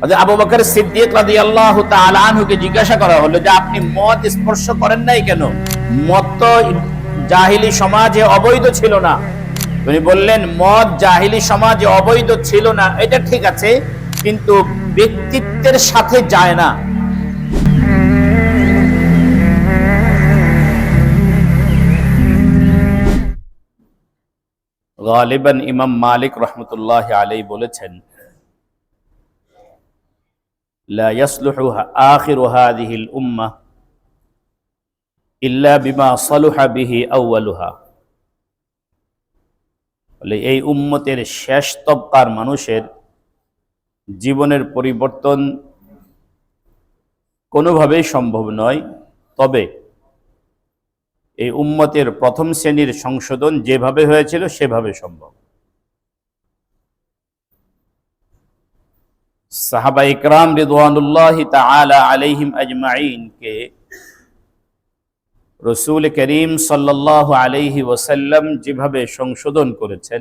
আবু বকর সিদ্দিক রাদিয়াল্লাহু তাআলা আনহুকে জিজ্ঞাসা করা হলো যে, আপনি মদ স্পর্শ করেন নাই কেন? মদ তো জাহিলি সমাজে অবৈধ ছিল না? তিনি বললেন মদ জাহিলি সমাজে অবৈধ ছিল না, এটা ঠিক আছে, কিন্তু ব্যক্তিত্বের সাথে যায় না। গালিবান ইমাম মালিক রহমতুল্লাহ আলাই বলেছেন লা ইয়াসলুহু আখিরু হাযিহিল উম্মাহ ইল্লা বিমা সালুহা বিহি আউয়ালুহা বলে, এই উম্মতের শেষ তবকার মানুষের জীবনের পরিবর্তন কোনোভাবেই সম্ভব নয়। তবে এই উম্মতের প্রথম শ্রেণির সংশোধন যেভাবে হয়েছিল, সেভাবে সম্ভব। সাহাবা ইকরাম রিদওয়ানুল্লাহ তাআলা আলাইহিম আজমাইনকে রসুল করিম সাল্লাল্লাহু আলাইহি ওয়াসাল্লাম যেভাবে সংশোধন করেছেন,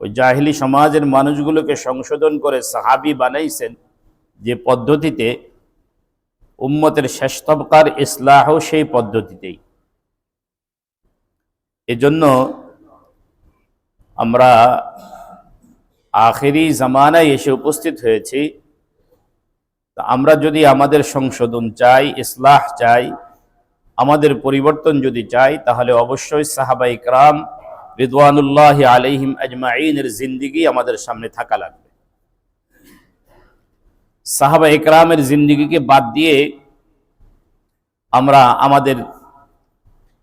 ওই জাহিলি সমাজের মানুষগুলোকে সংশোধন করে সাহাবি বানাইছেন, যে পদ্ধতিতে উম্মতের শেষ তবকার ইসলাহ সেই পদ্ধতিতেই। এজন্য আমরা আখেরি জামানায় এসে উপস্থিত হয়েছি। আমরা যদি আমাদের সংশোধন চাই, ইসলাহ চাই, আমাদের পরিবর্তন যদি চাই, তাহলে অবশ্যই সাহাবা ইকরাম রিদওয়ানুল্লাহ আলহিম আজমাইনের জিন্দিগি আমাদের সামনে থাকা লাগবে। সাহাবা ইকরামের জিন্দিগিকে বাদ দিয়ে আমরা আমাদের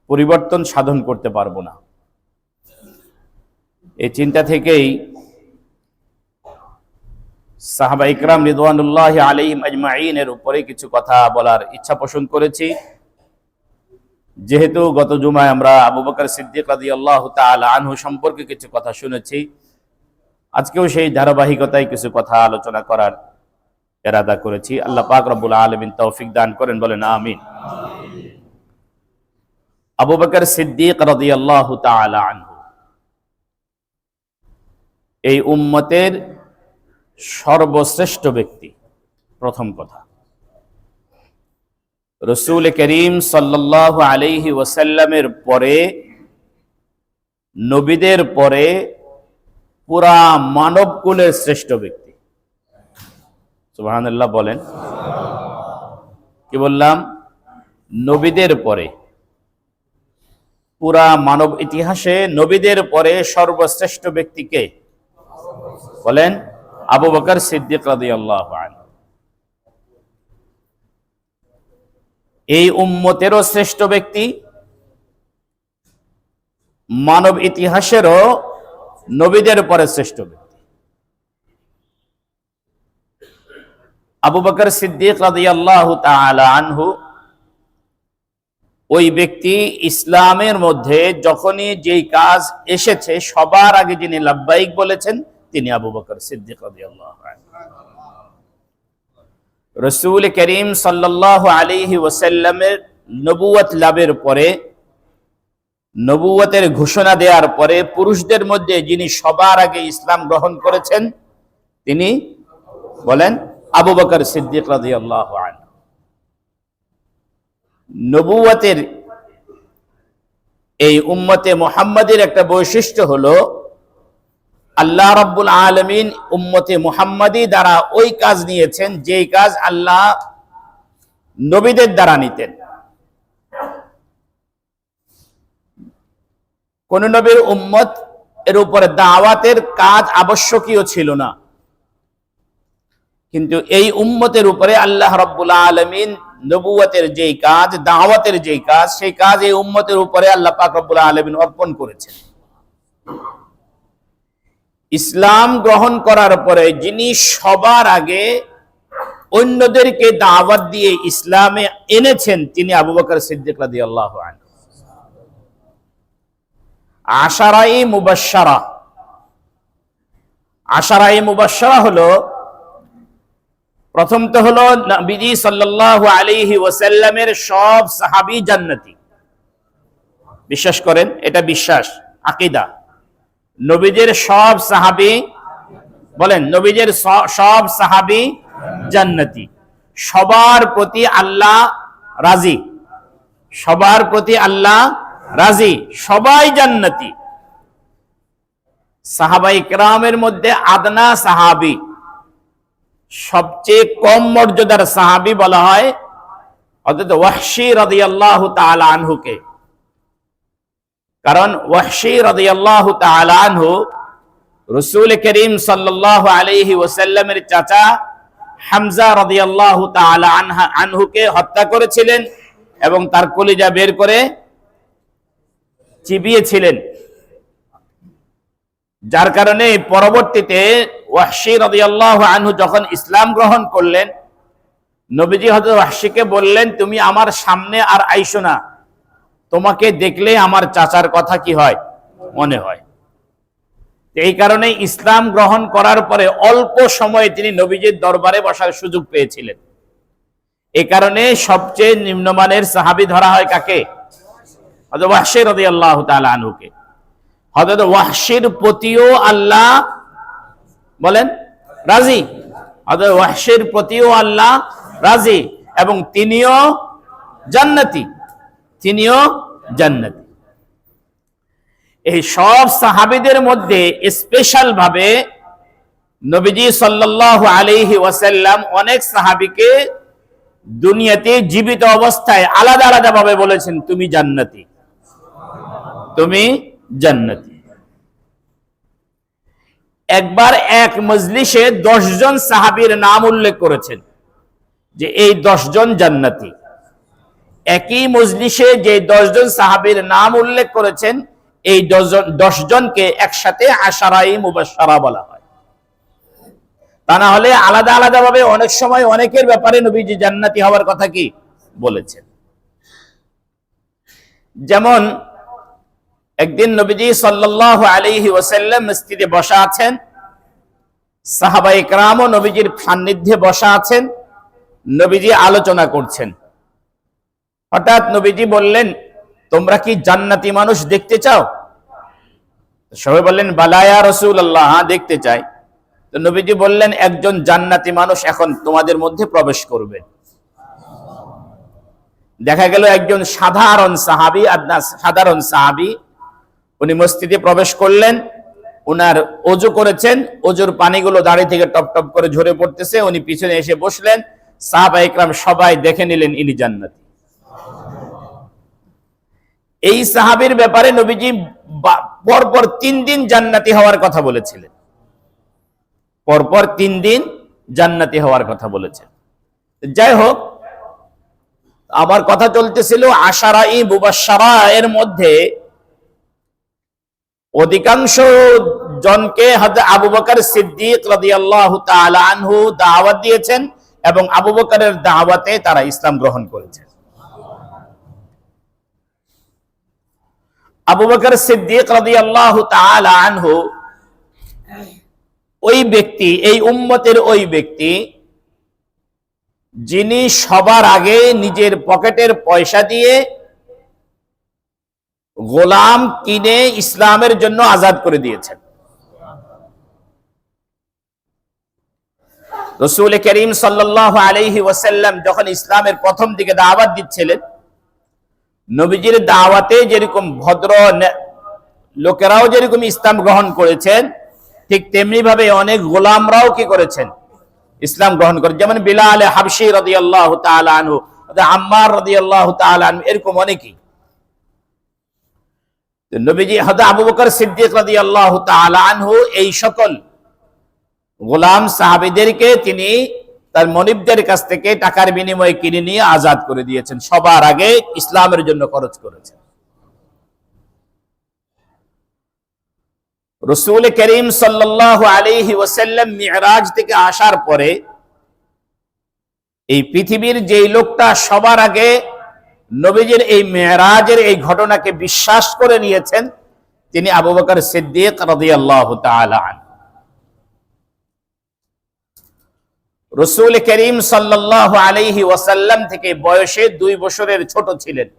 পরিবর্তন সাধন করতে পারব না। এই চিন্তা থেকেই সাহাবা ইকরাম রিদওয়ানুল্লাহ আলিম আজমাইনের উপরে কিছু কথা বলার ইচ্ছা পোষণ করেছি। যেহেতু গত জুমায় আমরা আবু বকর সিদ্দিক রাজি আল্লাহ আনহু সম্পর্কে কিছু কথা শুনেছি, আজকেও সেই ধারাবাহিকতায় কিছু কথা আলোচনা করার এরাদা করেছি। আল্লাহ পাক রব্বুল আলমিন তৌফিক দান করেন, বলেন আমিন। আবু বকর সিদ্দিক রাজি আল্লাহ আনহু, এই উম্মতের সর্বশ্রেষ্ঠ ব্যক্তি। প্রথম কথা। রসুল করিম সাল্লাহ আলাইহি ওয়াসাল্লামের পরে, নবীদের পরে পুরা মানব কুলের শ্রেষ্ঠ ব্যক্তি। সুবাহান্লাহ বলেন। কি বললাম? নবীদের পরে। পুরা মানব ইতিহাসে নবীদের পরে সর্বশ্রেষ্ঠ ব্যক্তিকে বলেন আবু বকর সিদ্দিক এই উম্মতেরও শ্রেষ্ঠ ব্যক্তি, মানব ইতিহাসেরও নবীদের পরে শ্রেষ্ঠ ব্যক্তি। আবু বকর সিদ্দিক আনহু ওই ব্যক্তি ইসলামের মধ্যে যখনই যেই কাজ এসেছে, সবার আগে যিনি লাব্বাইক বলেছেন তিনি আবু বকর সিদ্দিক রসুল করিম সাল্লাহ আলিহি ওসাল্লামের নবুয়ত লাভের পরে নবুয়তের ঘোষণা দেওয়ার পরে পুরুষদের মধ্যে যিনি সবার আগে ইসলাম গ্রহণ করেছেন, তিনি বলেন আবু বকর সিদ্দিক আনহু। নবুয়তের এই উম্মতে মোহাম্মদের একটা বৈশিষ্ট্য হলো আল্লাহ রব্বুল আলমিন উম্মতে মুহাম্মাদি দ্বারা ওই কাজ নিয়েছেন, যেই কাজ আল্লাহ নবীদের দ্বারা নিতেন। কোন নবীর উম্মত এর উপরে দাওয়াতের কাজ আবশ্যকীয় ছিল না। কিন্তু এই উম্মতের উপরে আল্লাহ রব্বুল আলমিন নবুয়তের যেই কাজ, দাওয়াতের যেই কাজ, সেই কাজ এই উম্মতের উপরে আল্লাহ পাক রব্বুল আলমিন অর্পণ করেছেন। ইসলাম গ্রহণ করার পরে যিনি সবার আগে অন্যদেরকে দাওয়াত দিয়ে ইসলামে এনেছেন, তিনি আবু বকর সিদ্দিক আশারাই মুবাসারা আশারাই মুবাসারা হলো প্রথম তো হলো নবীজি সাল্লাল্লাহু আলাইহি ওয়াসাল্লামের সব সাহাবী জান্নাতি। বিশ্বাস করেন, এটা বিশ্বাস, আকীদা। নবীদের সব সাহাবী, বলেন, নবীজের সব সাহাবি জান্নাতি। সবার প্রতি আল্লাহ রাজি। সবার প্রতি আল্লাহ রাজি। সবাই জান্নাতি। সাহাবাই কেরামের মধ্যে আদনা সাহাবি। সবচেয়ে কম মর্যাদার সাহাবি বলা হয় অর্থাৎ ওয়াহশি রাদিয়াল্লাহু তাআলা আনহুকে। কারণ ওয়াহশি রাদিয়াল্লাহু তাআলা আনহু রসুল করিম সাল্লাল্লাহু আলাইহি ওয়াসাল্লামের চাচা হামজা রাদিয়াল্লাহু তাআলা আনহা, আনহুকে হত্যা করেছিলেন এবং তার কলিজা বের করে চিবিয়েছিলেন। যার কারণে পরবর্তীতে ওয়াহশি রাদিয়াল্লাহু আনহু যখন ইসলাম গ্রহণ করলেন, নবীজি হযরত ওয়াহশিকে বললেন, তুমি আমার সামনে আর আইসো না। তোমাকে দেখলে আমার চাচার কথা কি হয়? মনে হয়। এই কারণে ইসলাম গ্রহণ করার পরে অল্প সময়ে তিনি নবীজির দরবারে বসার সুযোগ পেয়েছিলেন। এ কারণে সবচেয়ে নিম্নমানের সাহাবি ধরা হয় কাকে? হযরত ওয়াহশি রাদিয়াল্লাহু তাআলা আনহুকে। হযরত ওয়াহশির প্রতিও আল্লাহ বলেন, রাজি। হযরত ওয়াহশির প্রতিও আল্লাহ রাজি এবং তিনিও জান্নাতি। তিনিও জান্নাতি। এই সব সাহাবিদের মধ্যে স্পেশাল ভাবে নবীজি সাল্লাল্লাহু আলাইহি ওয়াসাল্লাম অনেক সাহাবীকে দুনিয়াতে জীবিত অবস্থায় আলাদা আলাদা ভাবে বলেছেন, তুমি জান্নাতি। তুমি জান্নাতি। একবার এক মজলিসে জন সাহাবীর নাম উল্লেখ করেছেন যে এই জন জান্নাতি। একই মজলিসে যে দশজন সাহাবীর নাম উল্লেখ করেছেন, এই দশ জনকে একসাথে আশারাই মুবাশশারা বলা হয়। তা না হলে আলাদা আলাদা ভাবে অনেক সময় অনেকের ব্যাপারে নবীজি জান্নাতি হওয়ার কথা কি বলেছেন? যেমন, একদিন নবীজি সাল্লাল্লাহু আলাইহি ওয়াসাল্লাম মসজিদে বসা আছেন সাহাবা ইকরামও নবীজির সান্নিধ্যে বসা আছেন, নবীজি আলোচনা করছেন। হঠাৎ নবীজি বললেন, তোমরা কি জান্নাতি মানুষ দেখতে চাও? সবাই বললেন বালায়া রসুল আল্লাহ হ্যাঁ দেখতে চাই। তো নবীজি বললেন, একজন জান্নাতি মানুষ এখন তোমাদের মধ্যে প্রবেশ করবে। দেখা গেল একজন সাধারণ সাহাবি আদনা সাধারণ সাহাবি, উনি মসজিদে প্রবেশ করলেন, উনার অজু করেছেন, অজুর পানিগুলো দাড়ি থেকে টপ টপ করে ঝরে পড়তেছে, উনি পিছনে এসে বসলেন সাহাবা ইকরাম সবাই দেখে নিলেন ইনি জান্নাতি। এই সাহাবির ব্যাপারে নবীজি পরপর তিন দিন জান্নাতি হওয়ার কথা বলেছিলেন। পরপর তিন দিন জান্নাতি হওয়ার কথা বলেছেন। যাই হোক আমার কথা চলতেছিল আশারা ই বুবাসারা এর মধ্যে। অধিকাংশ জনকে আবু বকর সিদ্দিক আনহু দাওয়াত দিয়েছেন এবং আবু বকরের দাওয়াতে তারা ইসলাম গ্রহণ করেছেন। আবু বকর সিদ্দিক রাদিয়াল্লাহু তাআলা আনহু, ওই ব্যক্তি, এই উম্মতের ওই ব্যক্তি, যিনি সবার আগে নিজের পকেটের পয়সা দিয়ে গোলাম কিনে ইসলামের জন্য আজাদ করে দিয়েছেন। রসুল করিম সাল্লাহ আলহি ওয়াসাল্লাম যখন ইসলামের প্রথম দিকে দাওয়াত দিচ্ছিলেন নবীজির দাওয়াতে যেরকম ভদ্র লোকেরাও যেরকম ইসলাম গ্রহণ করেছেন, ঠিক তেমনি ভাবে অনেক গোলামরাও কি করেছেন? ইসলাম গ্রহণ করে। যেমন বিলাল হাবশি রদি আল্লাহ তালু আম্মার রদি আল্লাহ তালু এরকম অনেকেই। নবীজি হয়তো আবু বকর সিদ্দিক রদি আল্লাহ তালু এই সকল গোলাম সাহাবিদেরকে তিনি তার মনিবদের কাছ থেকে টাকার বিনিময়ে কিনে নিয়ে আজাদ করে দিয়েছেন। সবার আগে ইসলামের জন্য খরচ করেছেন। রসুল করিম সাল্লাহ আলিহি মিরাজ থেকে আসার পরে এই পৃথিবীর যেই লোকটা সবার আগে নবীজির এই মেয়েরাজের এই ঘটনাকে বিশ্বাস করে নিয়েছেন, তিনি আবু বকর সিদ্দিক রাদিয়াল্লাহু তাআলা আনহু। রসুল করিম সাল্লাহ আলাইহি ওয়াসাল্লাম থেকে বয়সে দুই বছরের ছোট ছিলেন।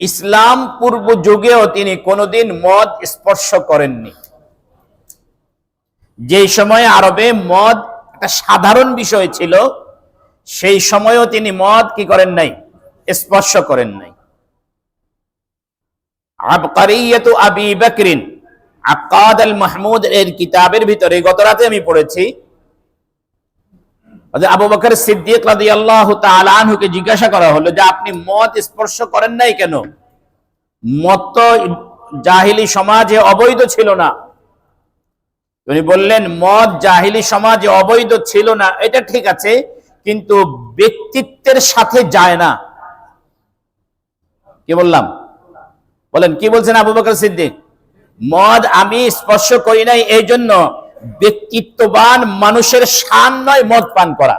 ইসলাম পূর্ব যুগেও তিনি কোনোদিন মদ স্পর্শ করেননি। যে সময়ে আরবে মদ একটা সাধারণ বিষয় ছিল, সেই সময়ও তিনি মদ কি করেন নাই? স্পর্শ করেন নাই। আবকারিয়াতু আবি বকরিন, আকাদ আল মাহমুদ এর কিতাবের ভিতরে গত রাতে আমি পড়েছি আবু বকর সিদ্দিক রাদিয়াল্লাহু তাআলা আনহুকে জিজ্ঞাসা করা হলো যে আপনি মদ স্পর্শ করেন নাই কেন? মদ তো জাহিলি সমাজে অবৈধ ছিল না। উনি বললেন মদ জাহিলি সমাজে অবৈধ ছিল না, এটা ঠিক আছে, কিন্তু ব্যক্তিত্বের সাথে যায় না। কি বললাম? বলেন, কি বলছেন আবু বকর সিদ্দিক? মদ আমি স্পর্শ করি নাই এই জন্য ব্যক্তিত্ববান মানুষের শান নয়, মদ পান করা।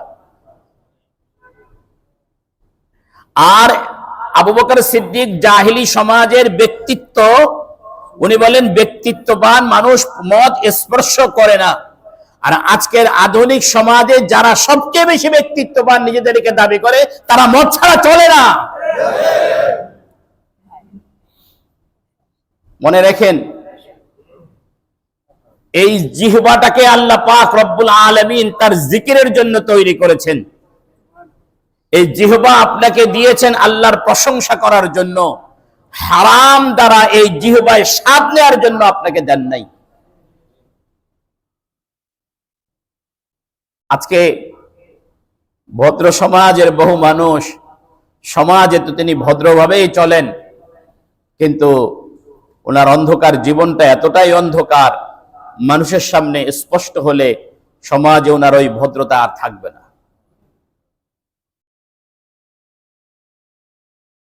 আর আবু বকর সিদ্দিক জাহিলি সমাজের ব্যক্তিত্ব, উনি বলেন, ব্যক্তিত্ববান মানুষ মদ স্পর্শ করে না। আর আজকের আধুনিক সমাজে যারা সবচেয়ে বেশি ব্যক্তিত্ববান নিজেদেরকে দাবি করে, তারা মদ ছাড়া চলে না। মনে রাখেন এই জিহবাটাকে আল্লাহ পাক রব্বুল আলমিন তার জিকিরের জন্য তৈরি করেছেন। এই জিহবা আপনাকে দিয়েছেন আল্লাহর প্রশংসা করার জন্য। হারাম দ্বারা এই জিহবায় স্বাদ নেওয়ার জন্য আপনাকে দেন নাই। আজকে ভদ্র সমাজের বহু মানুষ, সমাজে তো তিনি ভদ্রভাবেই চলেন, কিন্তু ওনার অন্ধকার জীবনটা এতটাই অন্ধকার মানুষের সামনে স্পষ্ট হলে সমাজে ওনার ওই ভদ্রতা আর থাকবে না।